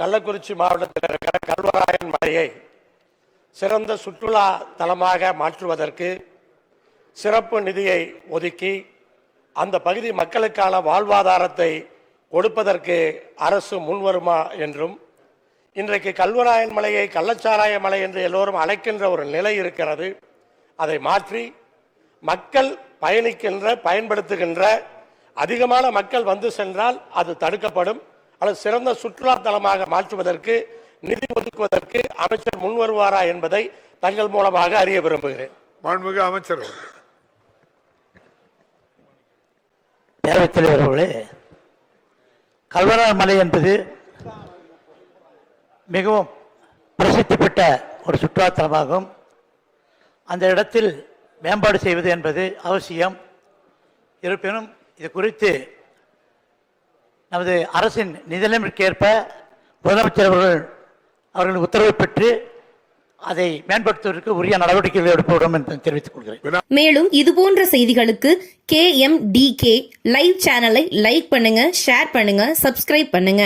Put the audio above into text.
கள்ளக்குறிச்சி மாவட்டத்தில் இருக்கிற கல்வராயன் மலையை சிறந்த சுற்றுலா தலமாக மாற்றுவதற்கு சிறப்பு நிதியை ஒதுக்கி அந்த பகுதி மக்களுக்கான வாழ்வாதாரத்தை கொடுப்பதற்கு அரசு முன்வருமா என்றும் இன்றைக்கு கல்வராயன் மலையை கள்ளச்சாராய மலை என்று எல்லோரும் அழைக்கின்ற ஒரு நிலை இருக்கிறது. அதை மாற்றி மக்கள் பயணிக்கின்ற பயன்படுத்துகின்ற அதிகமான மக்கள் வந்து சென்றால் அது தடுக்கப்படும். அல்லது சிறந்த சுற்றுலா தலமாக மாற்றுவதற்கு நிதி ஒதுக்குவதற்கு அமைச்சர் முன்வருவாரா என்பதை தங்கள் மூலமாக அறிய விரும்புகிறேன். மாண்புமிகு அமைச்சர் அவர்கள். பேரவைத் தலைவர் அவர்களே கல்வராயன் மலை என்பது மிகவும் பிரசித்தி பெற்ற ஒரு சுற்றுலாத்தலமாகும் அந்த இடத்தில் மேம்பாடு செய்வது என்பது அவசியம். இருப்பினும் இது குறித்து நமது அரசின் நிதிநிலைமைக்கேற்ப முதலமைச்சர் அவர்கள் அவர்கள் உத்தரவு பெற்று அதை மேம்படுத்துவதற்கு உரிய நடவடிக்கைகள் எடுக்கப்படும் என்று தெரிவித்துக் கொள்கிறேன். மேலும் இதுபோன்ற செய்திகளுக்கு K M D K live சேனலை லைக் பண்ணுங்க ஷேர் பண்ணுங்க சப்ஸ்கிரைப் பண்ணுங்க.